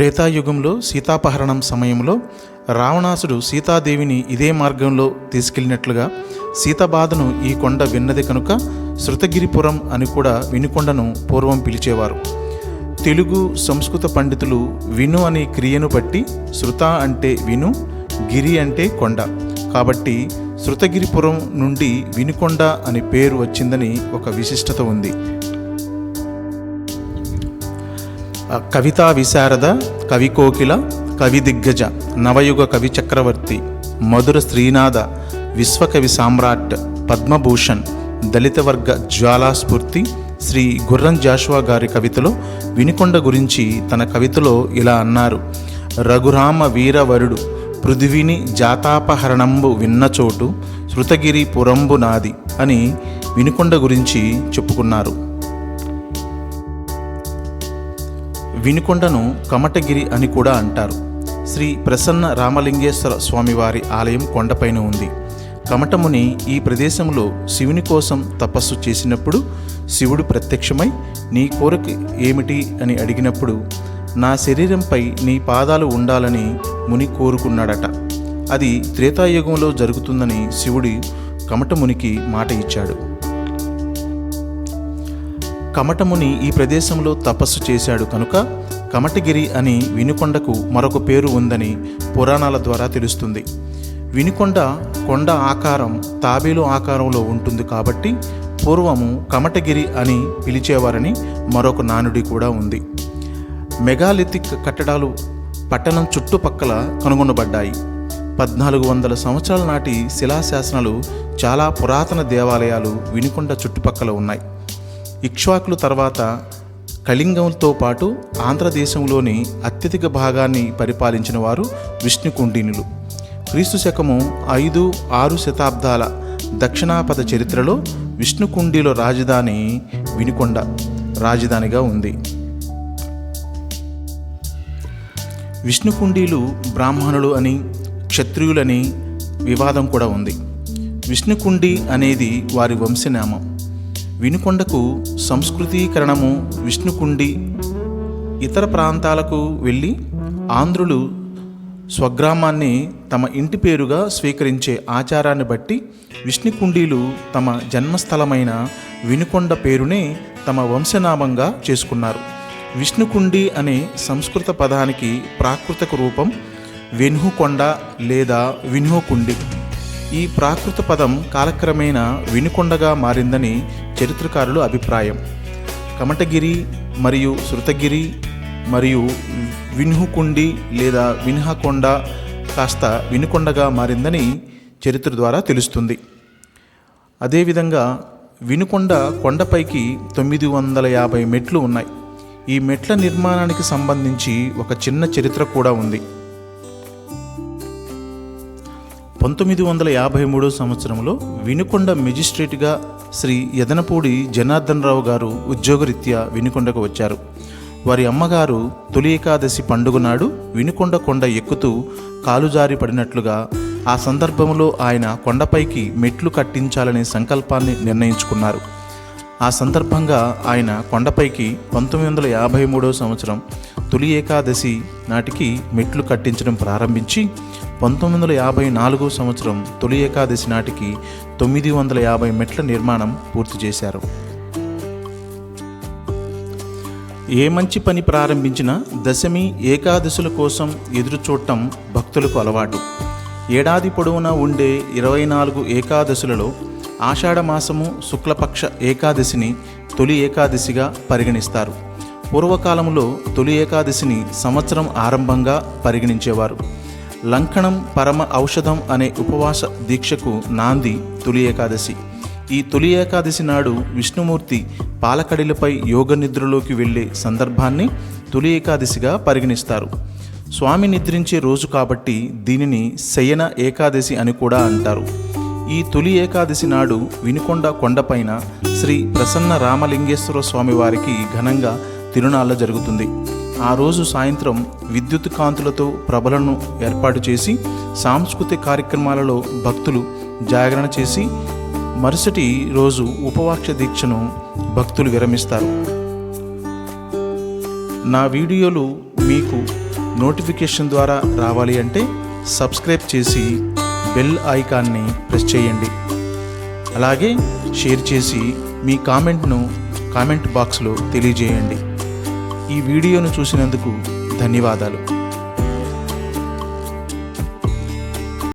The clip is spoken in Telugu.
త్రేతాయుగంలో సీతాపహరణం సమయంలో రావణాసుడు సీతాదేవిని ఇదే మార్గంలో తీసుకెళ్ళినట్లుగా సీతబాధను ఈ కొండ విన్నది కనుక శృతగిరిపురం అని కూడా వినుకొండను పూర్వం పిలిచేవారు. తెలుగు సంస్కృత పండితులు విను అనే క్రియను బట్టి శృత అంటే విను గిరి అంటే కొండ. కాబట్టి శృతగిరిపురం నుండి వినుకొండ అనే పేరు వచ్చిందని ఒక విశిష్టత ఉంది. కవితా విశారద కవికోకిల కవి దిగ్గజ నవయుగ కవి చక్రవర్తి మధుర శ్రీనాథ విశ్వకవి సామ్రాట్ పద్మభూషణ్ దళితవర్గ జ్వాలాస్ఫూర్తి శ్రీ గుర్రం జాషువా గారి కవితలో వినుకొండ గురించి తన కవితలో ఇలా అన్నారు. రఘురామ వీరవరుడు పృథివిని జాతాపహరణంబు విన్నచోటు శృతగిరి పురంబు నాది అని వినుకొండ గురించి చెప్పుకున్నారు. వినుకొండను కమటగిరి అని కూడా అంటారు. శ్రీ ప్రసన్న రామలింగేశ్వర స్వామివారి ఆలయం కొండపైన ఉంది. కమటముని ఈ ప్రదేశంలో శివుని కోసం తపస్సు చేసినప్పుడు శివుడు ప్రత్యక్షమై నీ కోరిక ఏమిటి? అని అడిగినప్పుడు నా శరీరంపై నీ పాదాలు ఉండాలని ముని కోరుకున్నాడట. అది త్రేతాయుగంలో జరుగుతుందని శివుడి కమటమునికి మాట ఇచ్చాడు. కమటముని ఈ ప్రదేశంలో తపస్సు చేశాడు కనుక కమటగిరి అని వినుకొండకు మరొక పేరు ఉందని పురాణాల ద్వారా తెలుస్తుంది. వినుకొండ కొండ ఆకారం తాబేలు ఆకారంలో ఉంటుంది కాబట్టి పూర్వము కమటగిరి అని పిలిచేవారని మరొక నానుడి కూడా ఉంది. మెగాలిథిక్ కట్టడాలు పట్టణం చుట్టుపక్కల కనుగొనబడ్డాయి. పద్నాలుగు వందల సంవత్సరాల నాటి శిలాశాసనాలు చాలా పురాతన దేవాలయాలు వినుకొండ చుట్టుపక్కల ఉన్నాయి. ఇక్ష్వాకులు తర్వాత కళింగంతో పాటు ఆంధ్రదేశంలోని అత్యధిక భాగాన్ని పరిపాలించిన వారు విష్ణుకుండినులు. క్రీస్తు శకము ఐదు ఆరు శతాబ్దాల దక్షిణాపద చరిత్రలో విష్ణుకుండిలో రాజధాని వినుకొండ రాజధానిగా ఉంది. విష్ణుకుండీలు బ్రాహ్మణులు అని క్షత్రియులని వివాదం కూడా ఉంది. విష్ణుకుండి అనేది వారి వంశనామం. వినుకొండకు సంస్కృతీకరణము విష్ణుకుండి ఇతర ప్రాంతాలకు వెళ్ళి ఆంధ్రులు స్వగ్రామాన్ని తమ ఇంటి పేరుగా స్వీకరించే ఆచారాన్ని బట్టి విష్ణుకుండీలు తమ జన్మస్థలమైన వినుకొండ పేరునే తమ వంశనామంగా చేసుకున్నారు. విష్ణుకుండి అనే సంస్కృత పదానికి ప్రాకృతిక రూపం వెన్హుకొండ లేదా వినుహుకుండి ఈ ప్రాకృత పదం కాలక్రమేణా వినుకొండగా మారిందని చరిత్రకారుల అభిప్రాయం. కమటగిరి మరియు శృతగిరి మరియు విన్హుకుండి లేదా విన్హకొండ కాస్త వినుకొండగా మారిందని చరిత్ర ద్వారా తెలుస్తుంది. అదేవిధంగా వినుకొండ కొండపైకి తొమ్మిది వందల యాభై మెట్లు ఉన్నాయి. ఈ మెట్ల నిర్మాణానికి సంబంధించి ఒక చిన్న చరిత్ర కూడా ఉంది. పంతొమ్మిది వందల యాభై మూడో సంవత్సరంలో వినుకొండ మెజిస్ట్రేట్గా శ్రీ యదనపూడి జనార్దన్ రావు గారు ఉద్యోగరీత్యా వినుకొండకు వచ్చారు. వారి అమ్మగారు తొలి ఏకాదశి పండుగ నాడు వినుకొండ కొండ ఎక్కుతూ కాలుజారి పడినట్లుగా ఆ సందర్భంలో ఆయన కొండపైకి మెట్లు కట్టించాలనే సంకల్పాన్ని నిర్ణయించుకున్నారు. ఆ సందర్భంగా ఆయన కొండపైకి పంతొమ్మిది వందల యాభై మూడో సంవత్సరం తొలి ఏకాదశి నాటికి మెట్లు కట్టించడం ప్రారంభించి పంతొమ్మిది వందల యాభై నాలుగో సంవత్సరం తొలి ఏకాదశి నాటికి తొమ్మిది వందల యాభై మెట్ల నిర్మాణం పూర్తి చేశారు. ఏ మంచి పని ప్రారంభించినా దశమి ఏకాదశుల కోసం ఎదురుచూడటం భక్తులకు అలవాటు. ఏడాది పొడవునా ఉండే ఇరవై నాలుగు ఏకాదశులలో ఆషాఢమాసము శుక్లపక్ష ఏకాదశిని తొలి ఏకాదశిగా పరిగణిస్తారు. పూర్వకాలంలో తొలి ఏకాదశిని సంవత్సరం ఆరంభంగా పరిగణించేవారు. లంకణం పరమ ఔషధం అనే ఉపవాస దీక్షకు నాంది తొలి ఏకాదశి. ఈ తొలి ఏకాదశి నాడు విష్ణుమూర్తి పాలకడిలపై యోగ నిద్రలోకి వెళ్ళే సందర్భాన్ని తొలి ఏకాదశిగా పరిగణిస్తారు. స్వామి నిద్రించే రోజు కాబట్టి దీనిని శయన ఏకాదశి అని కూడా అంటారు. ఈ తొలి ఏకాదశి నాడు వినుకొండ కొండపైన శ్రీ ప్రసన్న రామలింగేశ్వర స్వామి వారికి ఘనంగా తిరునాళ్ళ జరుగుతుంది. ఆ రోజు సాయంత్రం విద్యుత్ కాంతులతో ప్రభలను ఏర్పాటు చేసి సాంస్కృతిక కార్యక్రమాలలో భక్తులు జాగరణ చేసి మరుసటి రోజు ఉపవాక్ష దీక్షను భక్తులు విరమిస్తారు. నా వీడియోలు మీకు నోటిఫికేషన్ ద్వారా రావాలి అంటే సబ్స్క్రైబ్ చేసి బెల్ ఐకాన్ని ప్రెస్ చేయండి. అలాగే షేర్ చేసి మీ కామెంట్ను కామెంట్ బాక్స్లో తెలియజేయండి. ఈ వీడియోను చూసినందుకు ధన్యవాదాలు.